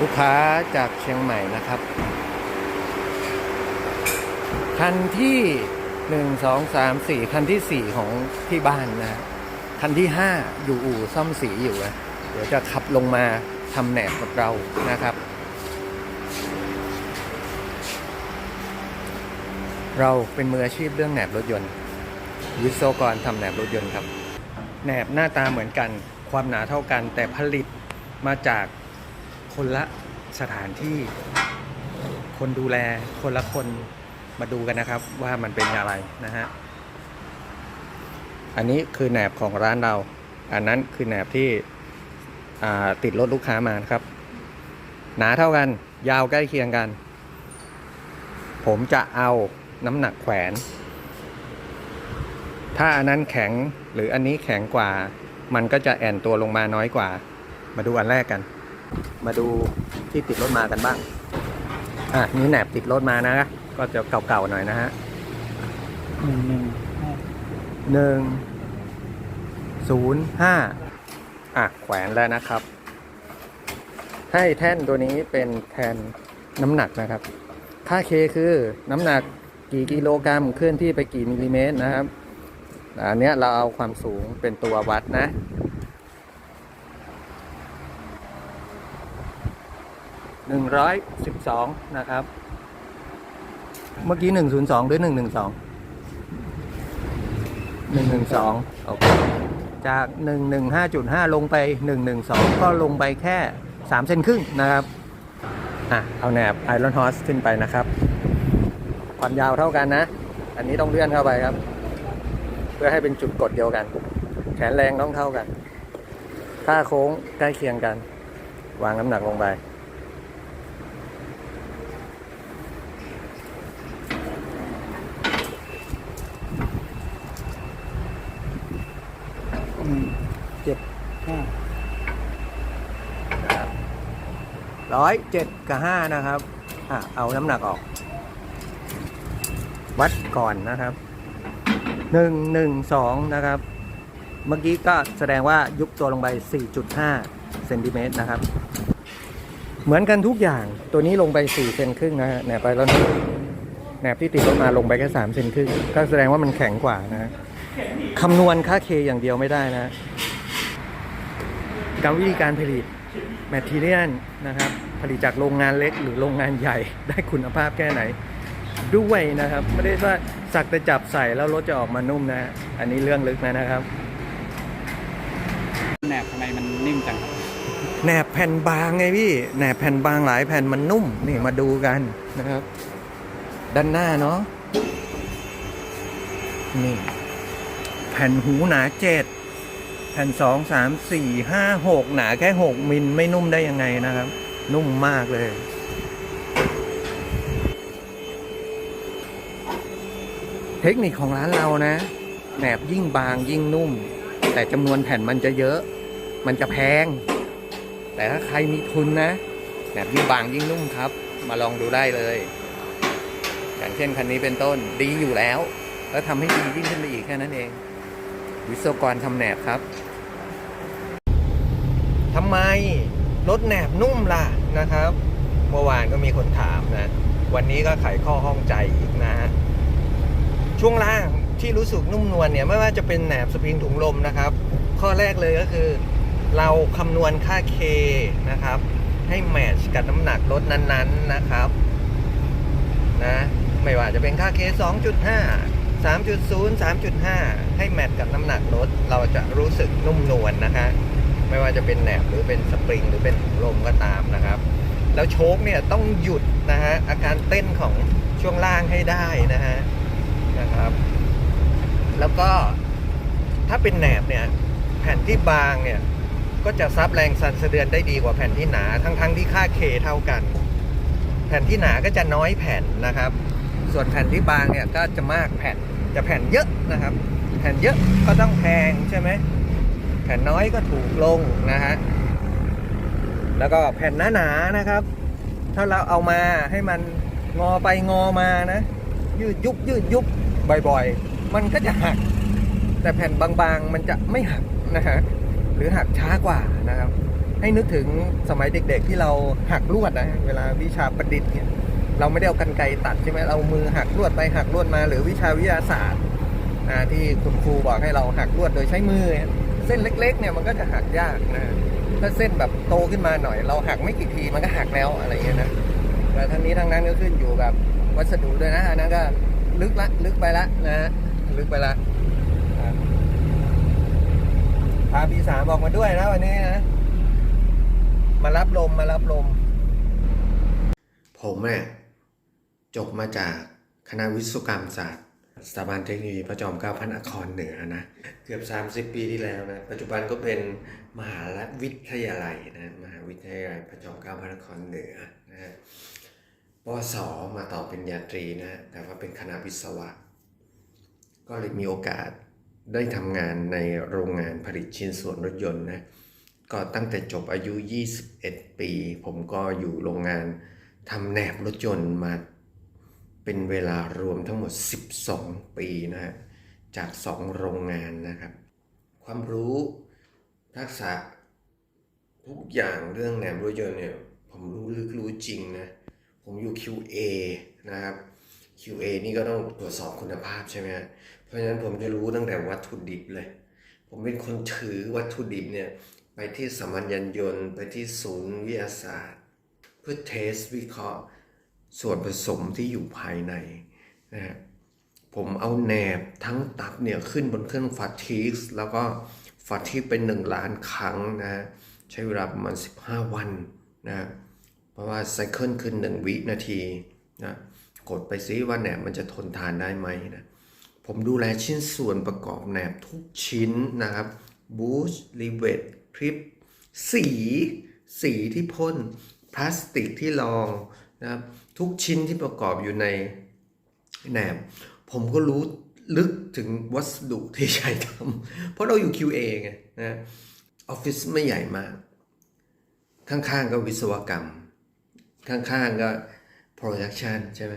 ลูกค้าจากเชียงใหม่นะครับ คันที่หนึ่งสองสามสี่คันที่สี่ของที่บ้านนะ คันที่ห้าอยู่อู่ซ่อมสีอยู่นะเดี๋ยวจะขับลงมาทำแหนบกับเรานะครับ เราเป็นมืออาชีพเรื่องแหนบรถยนต์วิศวกรทำแหนบรถยนต์ครับ แหนบหน้าตาเหมือนกัน ความหนาเท่ากันแต่ผลิตมาจาก คนละสถานที่ คนดูแลคนละคนมาดูกันนะครับ ว่ามันเป็นอะไรนะฮะ อันนี้คือแหนบของร้านเรา อันนั้นคือแหนบที่ติดรถลูกค้ามานะครับ หนาเท่ากัน ยาวใกล้เคียงกัน ผมจะเอาน้ำหนักแขวน ถ้าอันนั้นแข็งหรืออันนี้แข็งกว่า มันก็จะแอนตัวลงมาน้อยกว่า มาดูอันแรกกัน มาดูที่ติดรถมากันบ้าง อะนี่แหนบติดรถมานะ ก็จะเก่าๆหน่อยนะฮะหนึ่งหนึ่งหนึ่งศูนย์ห้าอะแขวนแล้วนะครับ ให้แท่นตัวนี้เป็นแทนน้ำหนักนะครับ ค่าเคคือน้ำหนักกี่กิโลกรัมเคลื่อนที่ไปกี่มิลลิเมตรนะครับ อันนี้เราเอาความสูงเป็นตัววัดนะ หนึ่งร้อยสิบสองนะครับ เมื่อกี้หนึ่งศูนย์สองหรือหนึ่งหนึ่งสองหนึ่งหนึ่งสองโอเคจากหนึ่งหนึ่งห้าจุดห้าลงไปหนึ่งหนึ่งสองก็ลงไปแค่สามเซนครึ่งนะครับอะเอาแนบไอรอนฮอสขึ้นไปนะครับ ความยาวเท่ากันนะ อันนี้ต้องเลื่อนเข้าไปครับ เพื่อให้เป็นจุดกดเดียวกัน แขนแรงต้องเท่ากัน ค่าโค้งใกล้เคียงกัน วางน้ำหนักลงไป หนึ่งเจ็ดห้าร้อยเจ็ดกับห้านะครับอะเอาน้ำหนักออก วัดก่อนนะครับหนึ่งหนึ่งสองนะครับ เมื่อกี้ก็แสดงว่ายุบตัวลงไป 4.5เซนติเมตรนะครับ เหมือนกันทุกอย่างตัวนี้ลงไป 4 เซนครึ่งนะฮะแหนบไปแล้วนะแหนบที่ติดรถมาลงไปแค่ 3 เซนครึ่งก็แสดงว่ามันแข็งกว่านะฮะ คำนวณค่าเคอย่างเดียวไม่ได้นะการวิธีการผลิตแมทเทียลนะครับ ผลิตจากโรงงานเล็กหรือโรงงานใหญ่ได้คุณภาพแค่ไหน ด้วยนะครับ ไม่ได้ว่าสักแต่จับใส่แล้วรถจะออกมานุ่มนะ อันนี้เรื่องลึกนะนะครับ แหนบทำไมมันนิ่มจังครับแหนบแผ่นบางไงพี่แหนบแผ่นบางหลายแผ่นมันนุ่มนี่มาดูกันนะครับ ด้านหน้าเนาะนี่แผ่นหูหนาเจ็ดแผ่นสองสามสี่ห้าหกหนาแค่หกมิลไม่นุ่มได้ยังไงนะครับ นุ่มมากเลย เทคนิคของร้านเรานะแหนบยิ่งบางยิ่งนุ่ม แต่จำนวนแผ่นมันจะเยอะ มันจะแพง แต่ถ้าใครมีทุนนะแหนบยิ่งบางยิ่งนุ่มครับ มาลองดูได้เลย อย่างเช่นคันนี้เป็นต้นดีอยู่แล้ว แล้วทำให้ดียิ่งขึ้นไปอีกแค่นั้นเอง วิศวกรทำแหนบครับทำไมรถแหนบนุ่มล่ะนะครับ เมื่อวานก็มีคนถามนะ วันนี้ก็ไขข้อห้องใจอีกนะฮะช่วงล่างที่รู้สึกนุ่มนวลเนี่ยไม่ว่าจะเป็นแหนบสปริงถุงลมนะครับ ข้อแรกเลยก็คือ เราคำนวณค่า K นะครับ ให้แมทช์กับน้ำหนักรถนั้นๆนะครับนะไม่ว่าจะเป็นค่า K 2.5 3.0 3.5 ให้แมทกับน้ำหนักรถ เราจะรู้สึกนุ่มนวลนะคะ ไม่ว่าจะเป็นแหนบหรือเป็นสปริงหรือเป็นถุงลมก็ตามนะครับ แล้วโชคเนี่ยต้องหยุดนะฮะอาการเต้นของช่วงล่างให้ได้นะฮะนะครับ แล้วก็ถ้าเป็นแหนบเนี่ยแผ่นที่บางเนี่ยก็จะซับแรงสั่นสะเทือนได้ดีกว่าแผ่นที่หนาทั้งๆที่ค่าเคเท่ากัน แผ่นที่หนาก็จะน้อยแผ่นนะครับ ส่วนแผ่นที่บางเนี่ยก็จะมากแผ่น จะแผ่นเยอะนะครับ แผ่นเยอะก็ต้องแพงใช่ไหมแผ่นน้อยก็ถูกลงนะฮะแล้วก็แผ่นหนาๆนะครับ ถ้าเราเอามาให้มันงอไปงอมานะ ยืดยุบยืดยุบบ่อยๆ มันก็จะหัก แต่แผ่นบางๆมันจะไม่หักนะฮะหรือหักช้ากว่านะครับ ให้นึกถึงสมัยเด็กๆที่เราหักลวดนะ เวลาวิชาประดิษฐ์เนี่ย เราไม่ได้เอากันไกรตัดใช่ไหมเรามือหักลวดไปหักลวดมา หรือวิชาวิทยาศาสตร์ที่คุณครูบอกให้เราหักลวดโดยใช้มือ เส้นเล็ก ๆ เนี่ยมันก็จะหักยากนะถ้าเส้นแบบโตขึ้นมาหน่อย เราหักไม่กี่ทีมันก็หักแล้วอะไรเงี้ยนะแต่ทั้งนี้ทั้งนั้นก็ขึ้นอยู่กับวัสดุด้วยนะอันนั้นก็ลึกละลึกไปละนะลึกไปละพาพี่สามออกมาด้วยนะวันนี้นะ มารับลมมารับลม ผมเนี่ย จบมาจากคณะวิศวกรรมศาสตร์ สถาบันเทคโนโลยีพระจอมเกล้าพระนครเหนือนะเกือบ 30 ปีที่แล้วนะปัจจุบันก็เป็นมหาวิทยาลัยนะมหาวิทยาลัยพระจอมเกล้าพระนครเหนือนะปสมาต่อเป็นญาตรีนะแต่ว่าเป็นคณะวิศวะ ก็เลยมีโอกาสได้ทำงานในโรงงานผลิตชิ้นส่วนรถยนต์นะก็ตั้งแต่จบอายุ 21 ปี ผมก็อยู่โรงงานทำแหนบรถยนต์มา เป็นเวลารวมทั้งหมด 12 ปีนะฮะจาก 2 โรงงานนะครับ ความรู้ทักษะทุกอย่างเรื่องแหนบรถยนต์เนี่ยผมรู้ลึกรู้จริงนะ ผมอยู่ QA นะครับ QA นี่ก็ต้องตรวจสอบคุณภาพใช่ไหมฮะเพราะฉะนั้นผมจะรู้ตั้งแต่วัตถุดิบเลย ผมเป็นคนถือวัตถุดิบเนี่ยไปที่สมัญญยนต์ ไปที่ศูนย์วิทยาศาสตร์ เพื่อเทสวิเคราะห์ ส่วนผสมที่อยู่ภายในนะฮะผมเอาแหนบทั้งตับเนี่ยขึ้นบนเครื่องฟาทิกแล้วก็ฟาทิกเป็นหนึ่งล้านครั้งนะใช้เวลาประมาณ 15 วันนะฮะเพราะว่าไซเคิลคือ1วินาทีนะกดไปซิว่าแหนบมันจะทนทานได้ไหมนะผมดูแลชิ้นส่วนประกอบแหนบทุกชิ้นนะครับบูชรีเวทคลิป สี สีที่พ่น พลาสติกที่รองนะครับ ทุกชิ้นที่ประกอบอยู่ในแหนบผมก็รู้ลึกถึงวัสดุที่ใช้ทำเพราะเราอยู่ QA ไงนะออฟฟิศไม่ใหญ่มาก ข้างๆก็วิศวกรรม ข้างๆก็ production ใช่ไหม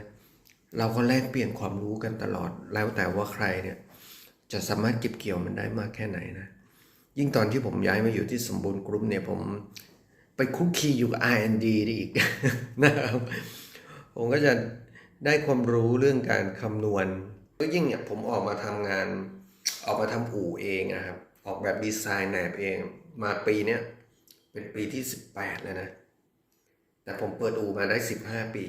เราก็แลกเปลี่ยนความรู้กันตลอด แล้วแต่ว่าใครเนี่ย จะสามารถเก็บเกี่ยวมันได้มากแค่ไหนนะ ยิ่งตอนที่ผมย้ายมาอยู่ที่สมบูรณ์กรุ๊ปเนี่ยผมไปคุกคีอยู่กับ R&D ได้อีกนะครับ ผมก็จะได้ความรู้เรื่องการคำนวณ ก็ยิ่งเนี่ยผมออกมาทำงาน ออกมาทำอู่เองนะครับ ออกแบบดีไซน์แนบเอง มาปีเนี้ยเป็นปีที่ 18 แล้วนะ แต่ผมเปิดอู่มาได้ 15 ปี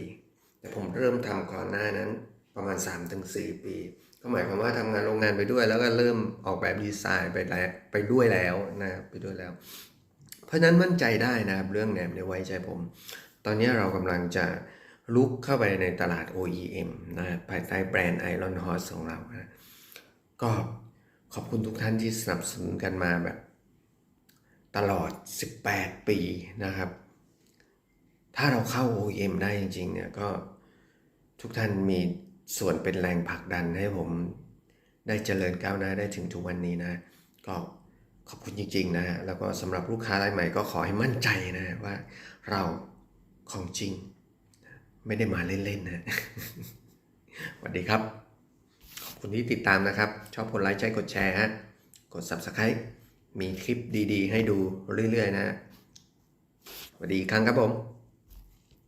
แต่ผมเริ่มทำก่อนหน้านั้นประมาณ 3-4 ปี ก็หมายความว่าทำงานโรงงานไปด้วย แล้วก็เริ่มออกแบบดีไซน์ไปแล้วไปด้วยแล้วนะครับไปด้วยแล้ว เพราะนั้นมั่นใจได้นะครับเรื่องแหนมเนี่ยไว้ใจผม ตอนนี้เรากำลังจะ ลุกเข้าไปในตลาด OEM นะภายใต้แบรนด์ Iron Horse ของเรานะก็ขอบคุณทุกท่านที่สนับสนุนกันมาแบบ ตลอด 18 ปีนะครับ ถ้าเราเข้า OEM ได้จริง ๆ เนี่ยก็ทุกท่านมีส่วนเป็นแรงผลักดันให้ผมได้เจริญก้าวหน้าได้ถึงทุกวันนี้นะ ก็ขอบคุณจริง ๆ นะฮะแล้วก็สำหรับลูกค้ารายใหม่ก็ขอให้มั่นใจนะว่าเราของจริง ไม่ได้มาเล่นๆนะสวัสดีครับ ขอบคุณที่ติดตามนะครับ ชอบกดไลค์ใช้กดแชร์ฮะ กด Subscribe มีคลิปดีๆ ให้ดูเรื่อยๆนะสวัสดีครั้งครับผม